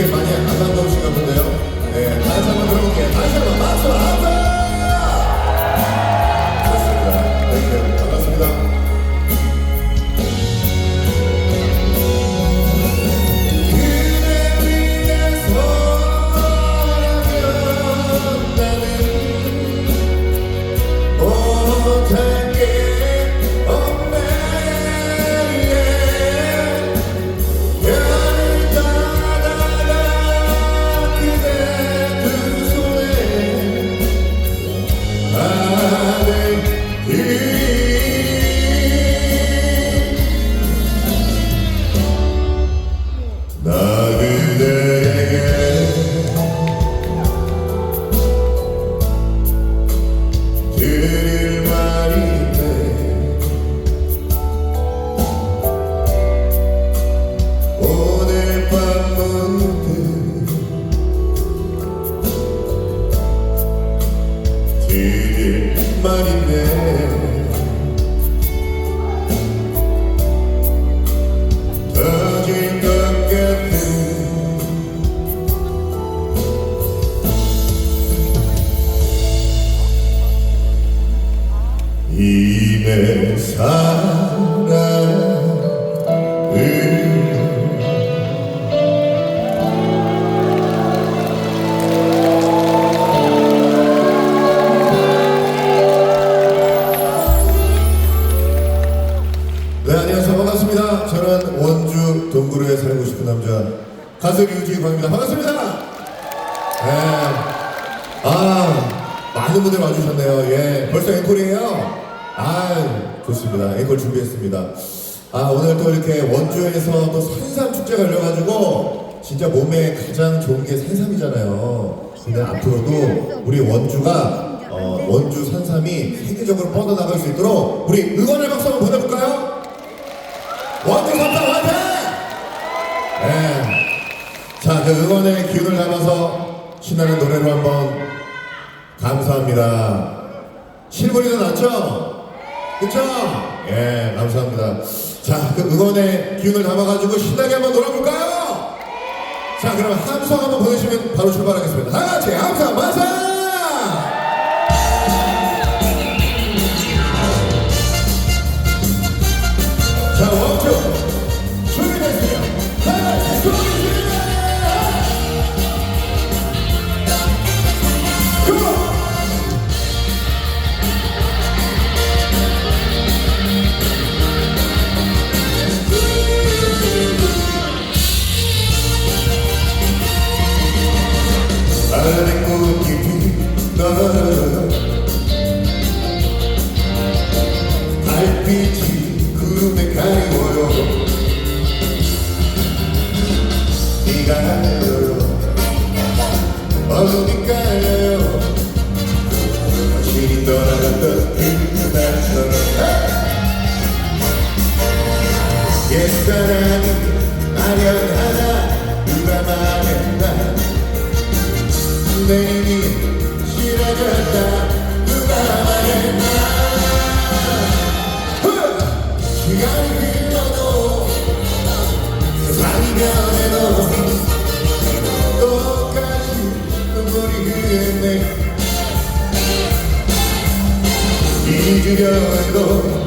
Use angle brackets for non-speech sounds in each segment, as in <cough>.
그렇게 많이 안 반가우신가 본데요? 네 다시 한번 들어볼게요. 다시 한번 박수 가수 류지광입니다. 반갑습니다. 네. 아 많은 분들 와주셨네요. 예 벌써 앵콜이에요? 아 좋습니다. 앵콜 준비했습니다. 아 오늘 또 이렇게 원주에서 또 산삼 축제가 열려가지고 진짜 몸에 가장 좋은 게 산삼이잖아요. 근데 앞으로도 우리 원주가 어, 원주 산삼이 세계적으로 뻗어나갈 수 있도록 우리 응원의 박수 한번 보내 응원의 기운을 담아서 신나는 노래로 한번 감사합니다. 실물이 더 낫죠? 그쵸? 예, 감사합니다. 자, 그 응원의 기운을 담아가지고 신나게 한번 놀아볼까요? 자, 그럼 함성 한번 보내시면 바로 출발하겠습니다. 다 같이 함성 만세! 하늘의 꽃 눈물이 흐르네 잊으려 해도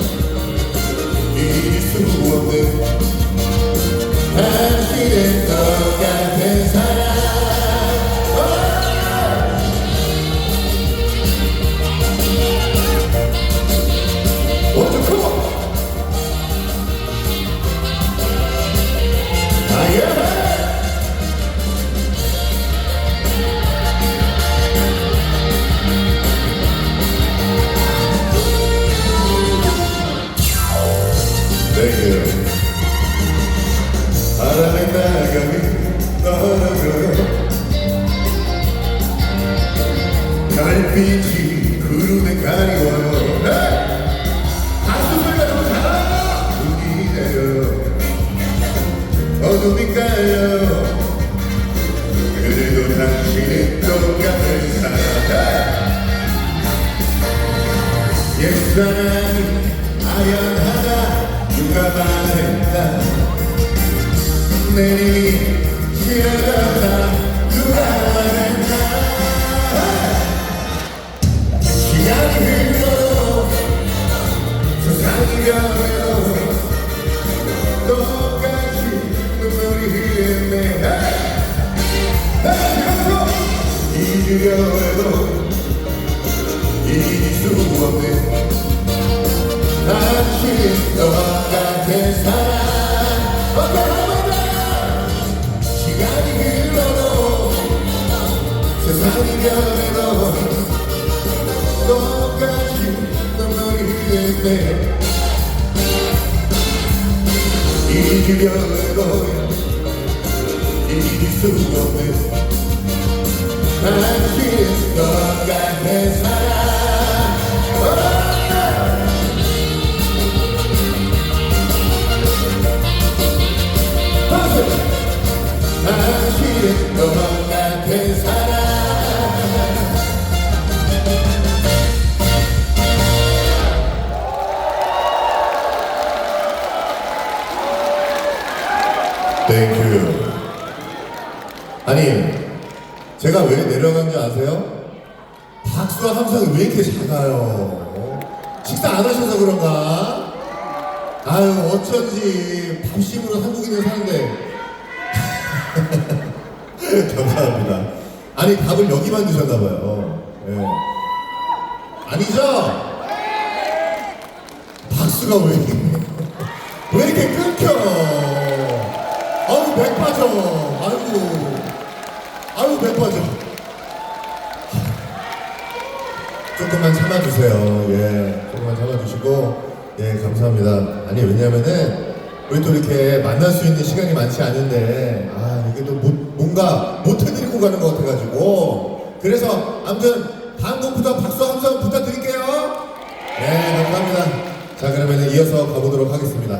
달빛이 구름에 가리워요. 네! 어둠이 까요. 그래도 당신은 똑같은 사람 옛사랑이 아련하다. 누가 말했다? 내일이 지나가다. 누가 해도 잊을 수 없는 당신 너와 같은 사랑. 어떠하나 시간이 흘러도 세상이 변해도 똑같이 흐르네 잊으려 해도 잊을 수 없는 땡큐 아니 제가 왜 내려간지 아세요? 박수와 함성이 왜 이렇게 작아요? 식사 안 하셔서 그런가? 아유 어쩐지 밥심으로 한국인을 사는데 <laughs> 감사합니다. 아니 밥을 여기만 드셨나봐요. 예. 아니죠? 박수가 왜 이렇게 왜 이렇게 끊겨? 아유 배 빠져. 아이고 아유 배 빠져. 조금만 참아주세요. 예, 조금만 참아주시고 예 감사합니다. 아니 왜냐면은 우리 또 이렇게 만날 수 있는 시간이 많지 않은데 아 이게 또 못- 뭔가 못 해드리고 가는 것 같아가지고 그래서 아무튼 다음 곡부터 박수 함성 부탁드릴게요. 네 감사합니다. 자 그러면 이어서 가보도록 하겠습니다.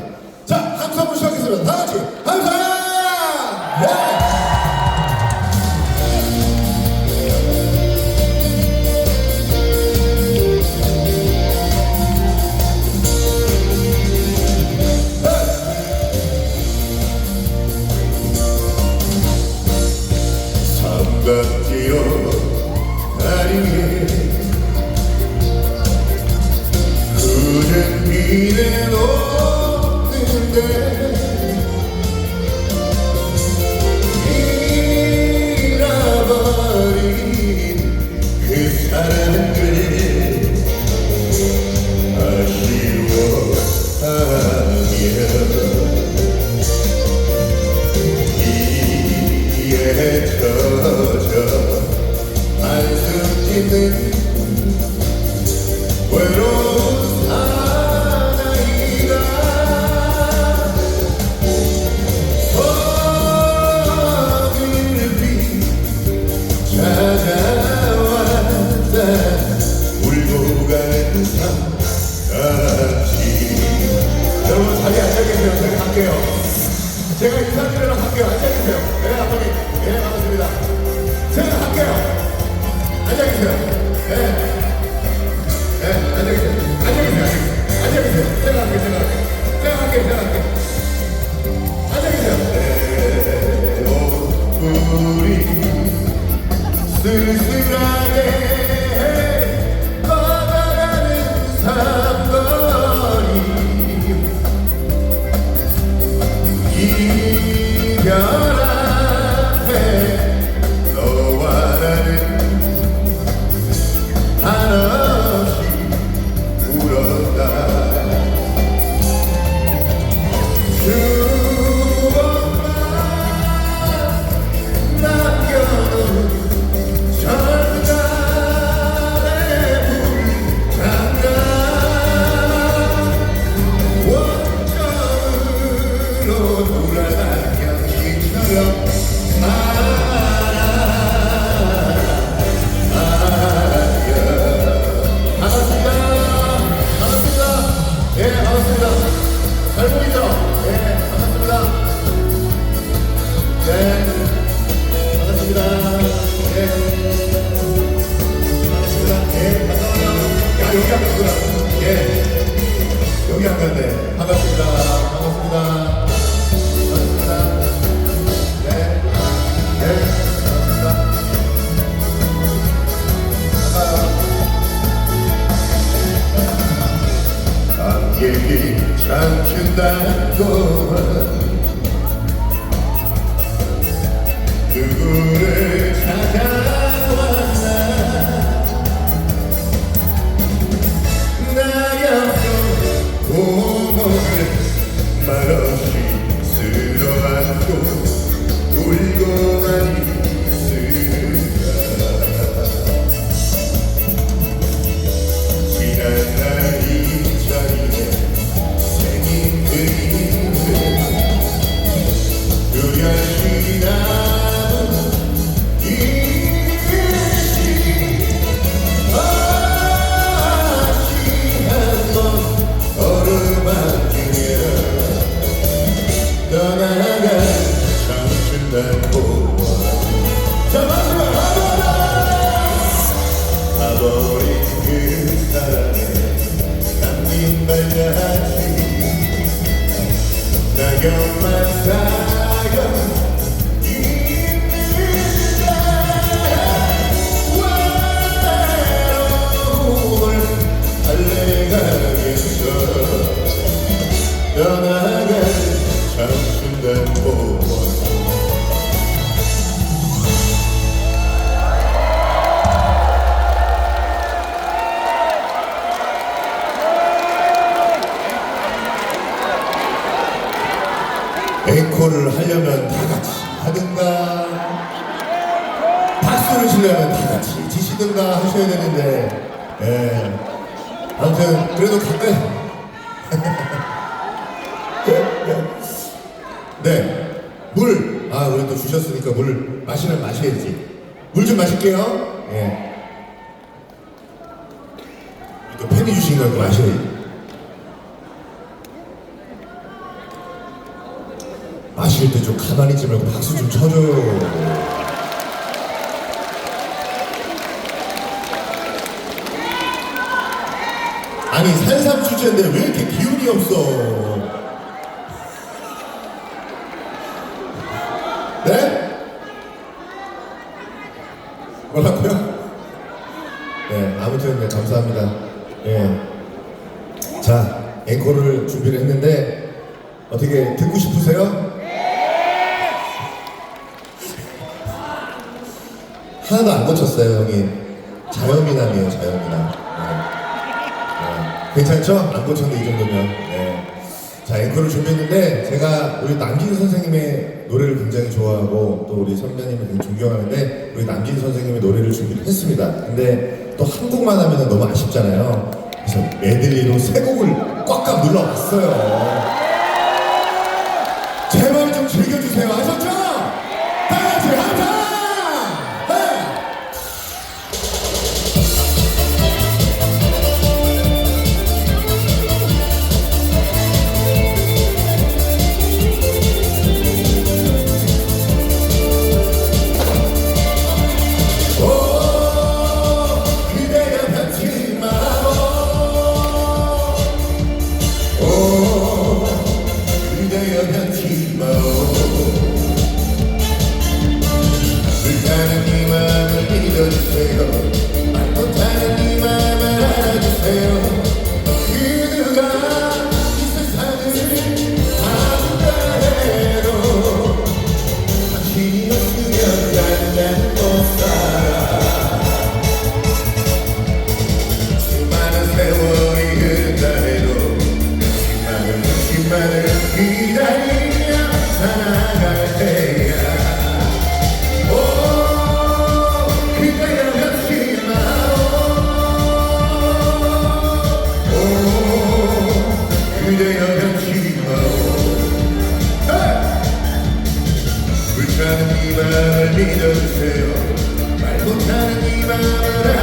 cielo. 앉아 계세요 제가 갈게요 제가 인사드리러 갈게요 앉아 계세요 네 아버님 네 반갑습니다 제가 갈게요 앉아 계세요 네 네, 앉아 계세요. 앉아 계세요. 앉아 계세요. 제가 할게요. 제가 할게요. 제가 할게요. 제가 할게요. 이었는데 반갑습니다. 앵콜을 하려면 다 같이 하든가 박수를 치려면 다 같이 치시든가 하셔야 되는데 예. 아무튼 그래도 가끔 <laughs> 네. 물. 아, 우리 또 주셨으니까 물 마시면 마셔야지. 물 좀 마실게요. 마실 때 좀 가만히 있지 말고 박수 좀 쳐줘요. 아니 산삼 주제인데 왜 이렇게 기운이 없어? 네? 뭐라고요? 네, 아무튼 네, 감사합니다. 예. 자, 앵콜을 준비를 했는데 어떻게 듣고 싶으세요? 하나도 안 고쳤어요, 형이. 자연미남이에요, 자연미남. 네. 네. 괜찮죠? 안 고쳤는데 이 정도면. 네. 자, 앵콜을 준비했는데 제가 우리 남진 선생님의 노래를 굉장히 좋아하고 또 우리 선배님을 굉장히 존경하는데 우리 남진 선생님의 노래를 준비를 했습니다. 근데 또한 곡만 하면 너무 아쉽잖아요. 그래서 메들리로 세 곡을 꽉꽉 눌러봤어요. 제발 사랑이 맘을 믿어주세요. 말 못하는 이 맘을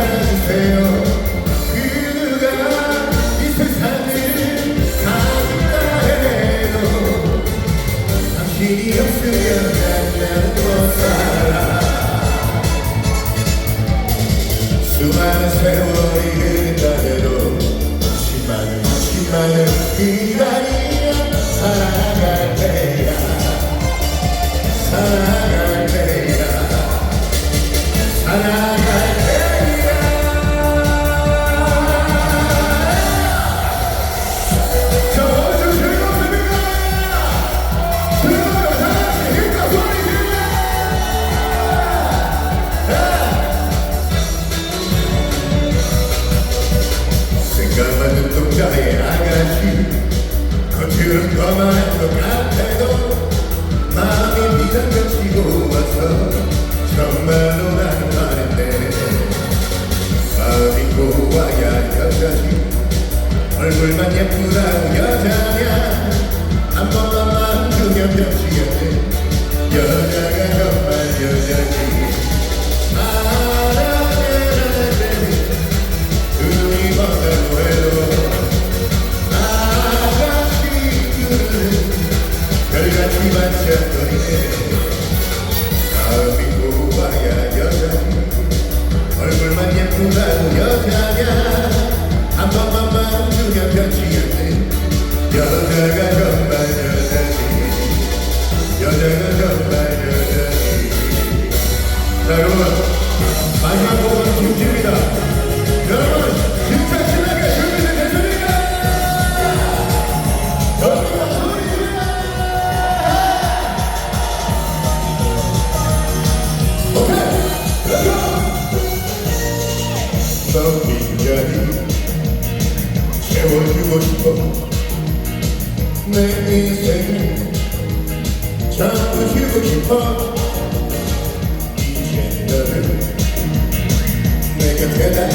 Yeah.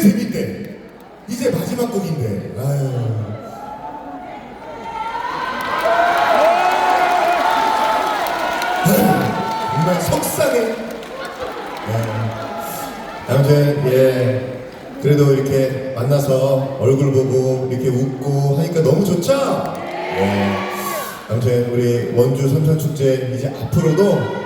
이제 재밌대. 이제 마지막 곡인데. 아유. 정말 속상해. 네. 아무튼 예 그래도 이렇게 만나서 얼굴 보고 이렇게 웃고 하니까 너무 좋죠? 예. 아무튼 우리 원주 삼산축제 이제 앞으로도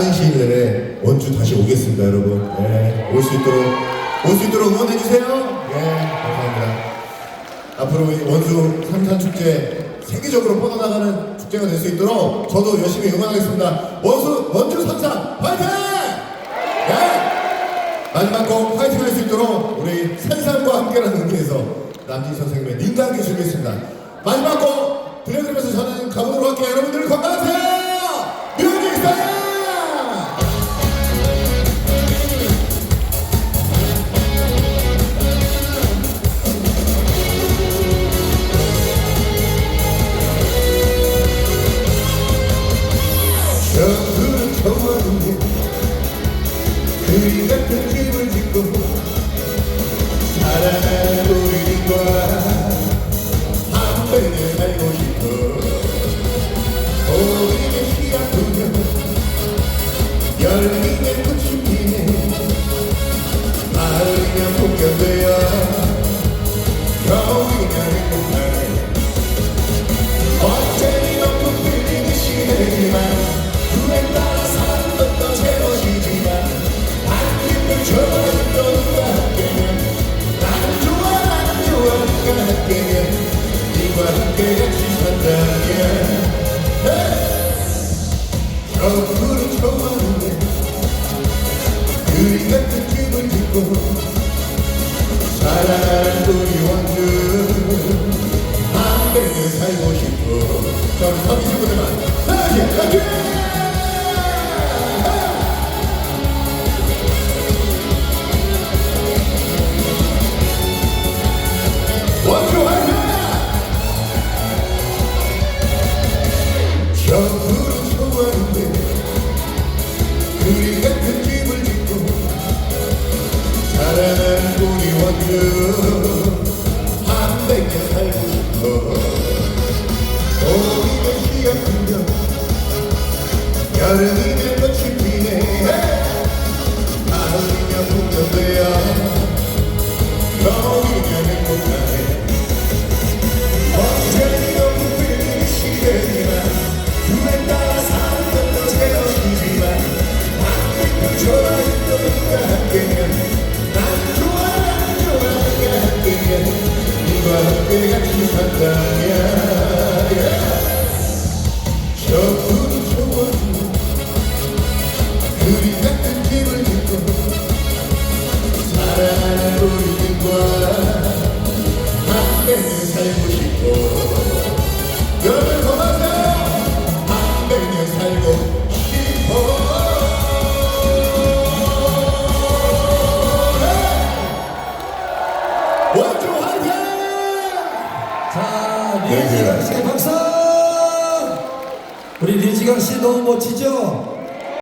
빠른 시일 내에 원주 다시 오겠습니다, 여러분. 네, 올수 있도록, 올 수 있도록 응원해주세요. 네, 감사합니다. 앞으로 이 원주 삼산축제 세계적으로 뻗어나가는 축제가 될 수 있도록 저도 열심히 응원하겠습니다. 원수, 원주 삼산, 파이팅! 네! 마지막 곡 파이팅 할 수 있도록 우리 산산과 함께라는 의미에서 남진 선생님의 닌강기 준비했습니다. 마지막 곡 들려드리면서 저는 가보도록 할게요. 여러분들과 you.